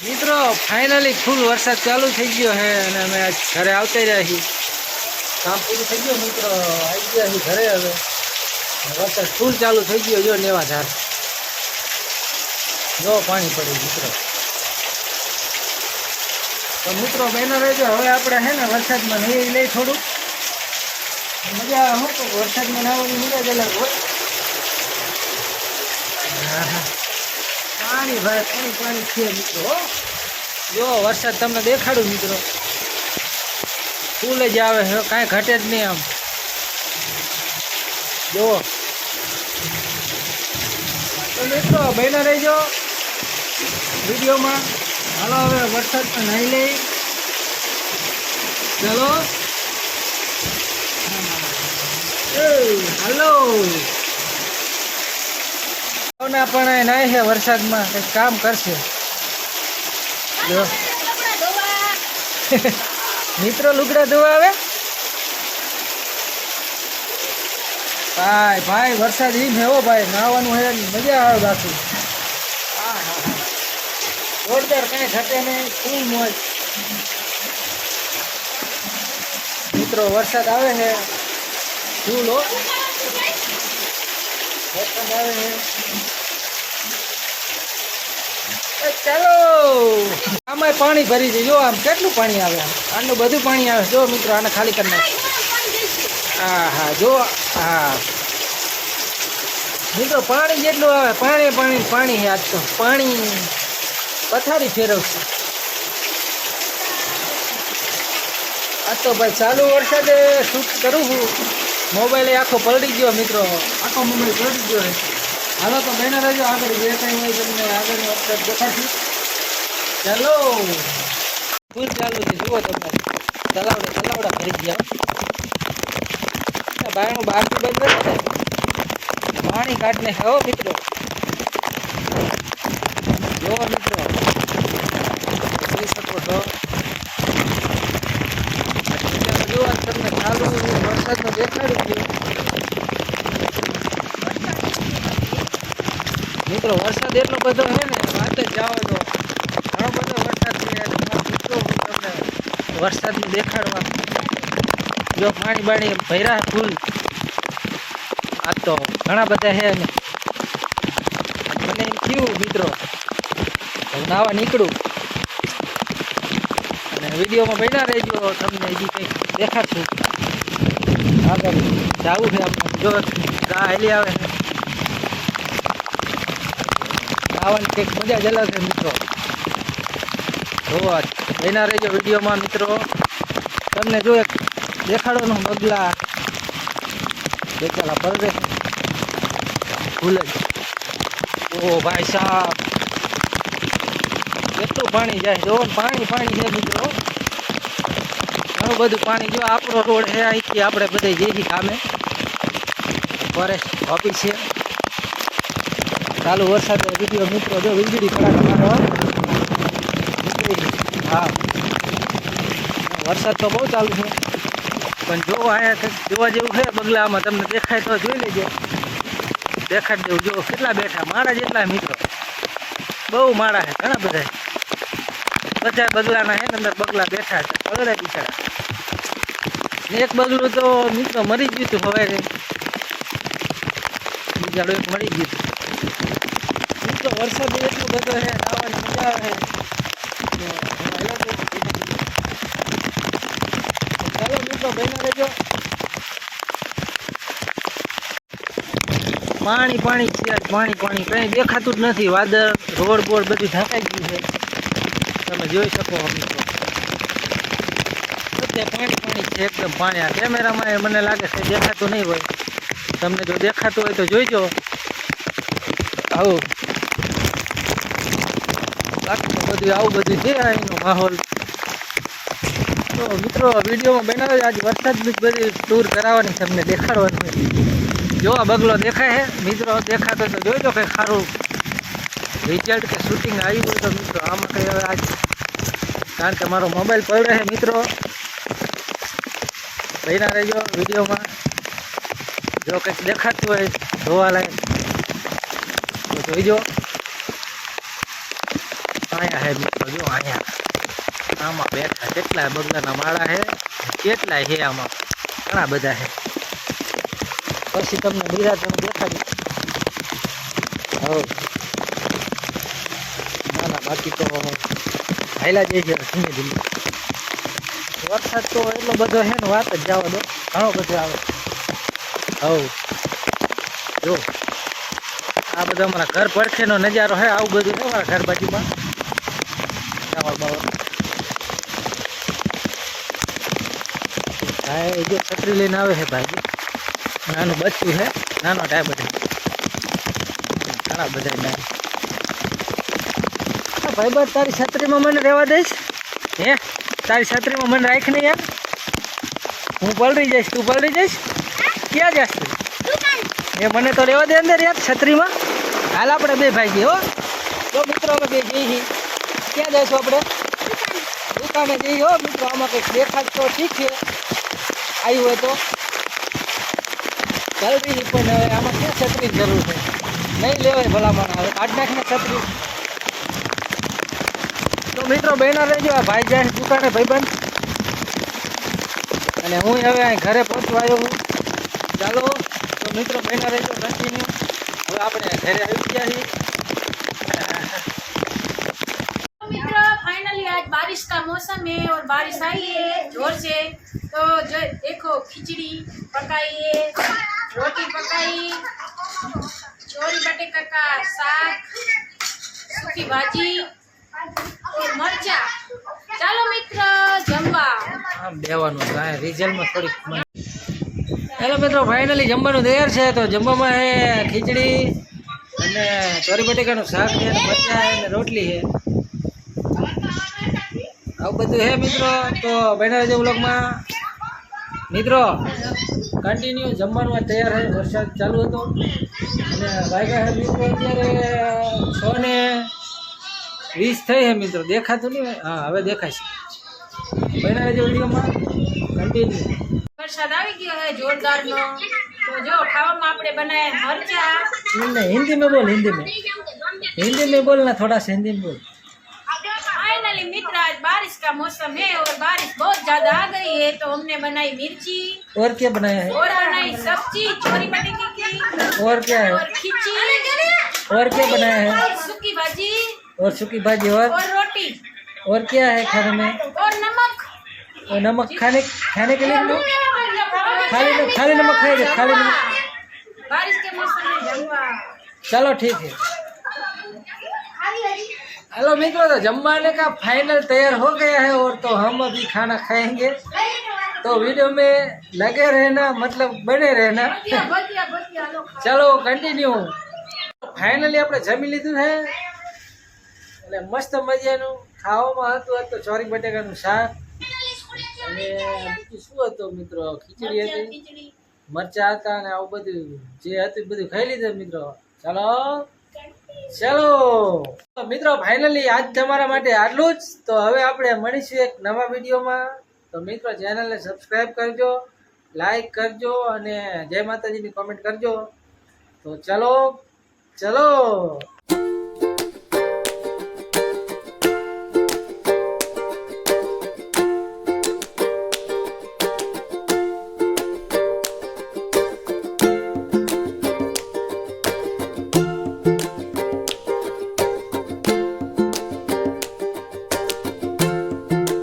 મિત્રો ફાઇનલી ફૂલ વરસાદ ચાલુ થઈ ગયો છે અને અમે ઘરે આવતા રહ્યા છીએ. કામ પૂરું થઈ ગયું મિત્રો, આવી ગયા છીએ ઘરે હવે. વરસાદ ફૂલ ચાલુ થઈ ગયો, જો નેવા ધાર જો પાણી પડ્યું મિત્રો. તો મિત્રો, બહેનો રહેજો, હવે આપણે હે ને વરસાદમાં નહીં લઈ થોડું મજા હું વરસાદમાં નાવાની મજા જ અલગ હોય. પાણી ભાઈ, પાણી પાણી છે મિત્રો જો, વરસાદ તમને દેખાડું મિત્રો. ફૂલ જ આવે છે, કાંઈ ઘટે જ નહીં આમ. જો. તો મિત્રો બહેના રહેજો. વિડીયોમાં. હાલો, હવે વરસાદમાં નહીં લઈ ચલો. હાલો. ના પણ નાય છે વરસાદમાં કંઈક કામ કરશે. જો. મિત્રો લુગડા ધોવા આવે? ભાઈ ભાઈ વરસાદ ઈ હેવો ભાઈ નાવાનું હે મજા આવે બાકી. જોરદાર કઈ ઘટે નહીં ફૂલ મોજ. મિત્રો વરસાદ આવે છે. ફૂલ ચાલો. આમાં પાણી ભરી છે જો આમ કેટલું પાણી આવે આટલું બધું પાણી આવે. જો મિત્રો, આને ખાલી કરી નાખ. હા હા, જો, હા. મિત્રો, પાણી જેટલું આવે, પાણી પાણી પાણી આજ તો. પાણી પથારી ફેરવશે. આજ તો ભાઈ ચાલુ વરસાદે શૂટ કરું છું મોબાઈલ આખો પલટી ગયો મિત્રો. આખો મોબાઈલ પલટી ગયો છે હાલો તો બહેનો રહેજો આગળ જે કંઈ હોય તમને આગળની અપડેટ દેખાડશું ચાલો. ફૂલ ચાલુ છે? જુઓ તમે તલાવડા તલાવડા ભરી ગયા. બાયણું બહારથી બંધ કરે ને પાણી કાઢને હો મિત્રો. જો મિત્રો જોઈ શકો છો જો આ તમને ચાલુ વરસાદનો દેખાડી ગયો મિત્રો વરસાદ એટલો બધો છે ને વાત જ જાવ તો ઘણો બધો વરસાદ છે વરસાદનું દેખાડવા. જો પાણી બાણી ભર્યા ફૂલ. આ તો ઘણા બધા છે ને. મને એમ થયું મિત્રો નાવા નીકળું. અને વિડીયોમાં બન્યા રહેજો, તમને હજી કંઈક દેખાડશું. આગળ જવું છે આપણે. જો હેલી આવે છે આવવાની કંઈક મજા જ અલગ મિત્રો. જોવા એના રહેજો વિડીયોમાં મિત્રો. તમને જો એક દેખાડોનો બગલા બેચાલા પડે ભૂલ. જ ઓ ભાઈ સાહેબ કેટલું પાણી જાય? જો પાણી પાણી છે મિત્રો. ઘણું બધું પાણી જો આપણો રોડ છે, અહીંથી આપણે બધે જઈએ કામે ફોરેસ્ટ ઓફિસ છે. ચાલુ વરસાદ વીડિયો મિત્રો જો વીજળી કડાકા મારો હા. વરસાદ તો બહુ ચાલુ છે. પણ જો અહીંયા કંઈક જોવા જેવું છે બગલામાં તમને દેખાય તો જોઈ લેજો. દેખાડ દેવું. જો કેટલા બેઠા. મારા જેટલા મિત્રો. બહુ માળા છે, ઘણા બધા. બધા બગલાના છે અંદર બગલા બેઠા છે. પગડે બિચારા. એક બગલું તો મિત્રો મરી ગયું હતું, હવે. બિચારું એક મરી ગયું હતું. મિત્રો વરસાદ એટલો બધો છે આવવાની મજા આવે. તો ચાલો પાણી પાણી છે, પાણી પાણી. કંઈ દેખાતું જ નથી. વાદળ, રોડ બોડ બધું ઢાંકાઈ ગયું છે. તમે જોઈ શકો મિત્રો. પાણી પાણી છે, એકદમ પાણી. આ કેમેરામાં મને લાગે છે દેખાતું નહીં હોય. તમને જો દેખાતું હોય તો જોઈજો. આવું. બાકી તો બધું આવું બધું છે અહીંનો માહોલ. તો મિત્રો વિડીયોમાં બનાવ્યો આજ વરસાદની જ બધી ટૂર કરાવવાની તમને દેખાડવાની. જો આ બગલો દેખાય છે. મિત્રો, દેખાતો તો જોઈજો કંઈ સારું રિઝલ્ટ કે શૂટિંગ આવ્યું હોય તો મિત્રો, આમાં કંઈ હવે આજ કારણ કે મારો મોબાઈલ પડે છે મિત્રો. બન્યા રહેજો વિડીયોમાં. જો કંઈક દેખાતું હોય જોવા લાયક તો જોઈજો અહીંયા હે મિત્રો જો અહીંયા આમાં બેઠા કેટલાય બગલાના માળા છે કેટલાય છે આમાં ઘણા બધા છે પછી તમને બિરાજન દેખાડી હવ ના ના બાકી તો હાયલા જઈ ગયા ધીમે ધીમે વરસાદ તો એટલો બધો છે ને વાત જ જવા દો ઘણો બધો આવે હવ જો આ બધો અમારા ઘર પડખેનો નજારો છે આવું બધું છે અમારા ઘર બાજુમાં. ટાવર બાવર જો છત્રી લઈને આવે છે ભાઈ, નાનું બચ્ચું છે, નાનો ટાઈપ બધા. ઘણા બધા હા ભાઈ, બસ તારી છત્રીમાં મને રહેવા દઈશ. હે? તારી છત્રીમાં મને રાખ નહીં યાર હું પલરી જઈશ, તું પલરી જઈશ? ક્યાં જાસ તું? એ મને તો રહેવા દે અંદર યાર છત્રીમાં. હાલ આપણે બે ભાઈ જઈએ હો. તો મિત્રો અમે બે જઈએ છીએ. ક્યાં જઈશું આપણે? દુકાને જઈએ હો. મિત્રો, આમાં કંઈક દેખાડ તો ઠીક છે. આવ્યું હોય તો. જલ્દી પણ હવે આમાં ક્યાં છત્રીની જરૂર છે? નહીં લેવાય ભલામણ હવે. કાઢ નાખને છત્રી. તો મિત્રો, બહેનો રહેજો, આ ભાઈ જાય દુકાને ભાઈબંધ. અને હું હવે અહીં ઘરે પહોંચવા આવ્યો હું. ચાલો. તો મિત્રો બહેના રહેજો કન્ટિન્યુ હવે આપણે ઘરે આવી ગયા છીએ मित्र फाइनली आज बारिश का मौसम है और बारिश आई है जोर से तो जो देखो खिचड़ी पकाई है रोटी पकाई चोरी बटेका का साग सूखी भाजी और मरचा ચાલો મિત્ર જમવા આમ બેવાનું કાંઈ રિઝલ્ટમાં થોડીક હેલો મિત્રો ફાઇનલી જમવાનું તૈયાર છે. તો જમવામાં એ ખીચડી અને ચોરી બટેકાનું શાક છે અને મરચાં અને રોટલી છે. આવું બધું છે મિત્રો. તો બન્યા રહેજો બ્લોગમાં મિત્રો કન્ટિન્યુ જમવાનું તૈયાર છે વરસાદ ચાલુ હતો. અને વાગ્યા છે મિત્રો અત્યારે છ ને વીસ થઈ છે મિત્રો. દેખાતું નહીં હા, હવે દેખાય છે. બન્યા રહેજો વિડીયોમાં. કન્ટિન્યુ વરસાદ આવી ગયો है જોરદાર નો તો જો ખાવામાં આપણે બનાવ્યા મરચા नहीं हिंदी में बोल हिंदी में हिंदी में बोलना थोड़ा सा हिंदी में बोल फाइनली मित्र आज बारिश का मौसम है और बारिश बहुत ज्यादा आ गई है तो हमने बनाई मिर्ची और क्या बनाया है और बनाई सब्जी चोरी बटेके की और क्या है और खिचड़ी और क्या बनाया है और सूखी भाजी और सूखी भाजी और और रोटी और क्या है खाने में और नमक और नमक खाने खाने के लिए लो खाली खाली नमक खाएगा खाली नमक बारिश के मौसम में जमवा चलो ठीक है हेलो मित्रों तो जमवाने का फाइनल तैयार हो गया है और तो हम अभी खाना खाएंगे तो वीडियो में लगे रहना मतलब बने रहना भजिया भजिया भजिया लो खाओ। ચાલો કન્ટિન્યુ ફાઇનલી આપણે જમી લીધું છે એટલે મસ્ત મજાનું ખાવામાં હતું હતું ચોરી બટેકાનું શાક અને શું હતું મિત્રો? ખીચડી હતી? મરચા હતા અને આવું બધું જે હતું બધું ખાઈ લીધું મિત્રો. ચાલો. ચાલો. મિત્રો ફાઇનલી આજ તમારા માટે આટલું જ. તો હવે આપણે મળીશું એક નવા વિડીયોમાં. તો મિત્રો ચેનલને સબસ્ક્રાઈબ કરજો લાઈક કરજો અને જય માતાજીની કોમેન્ટ કરજો. તો ચલો ચલો.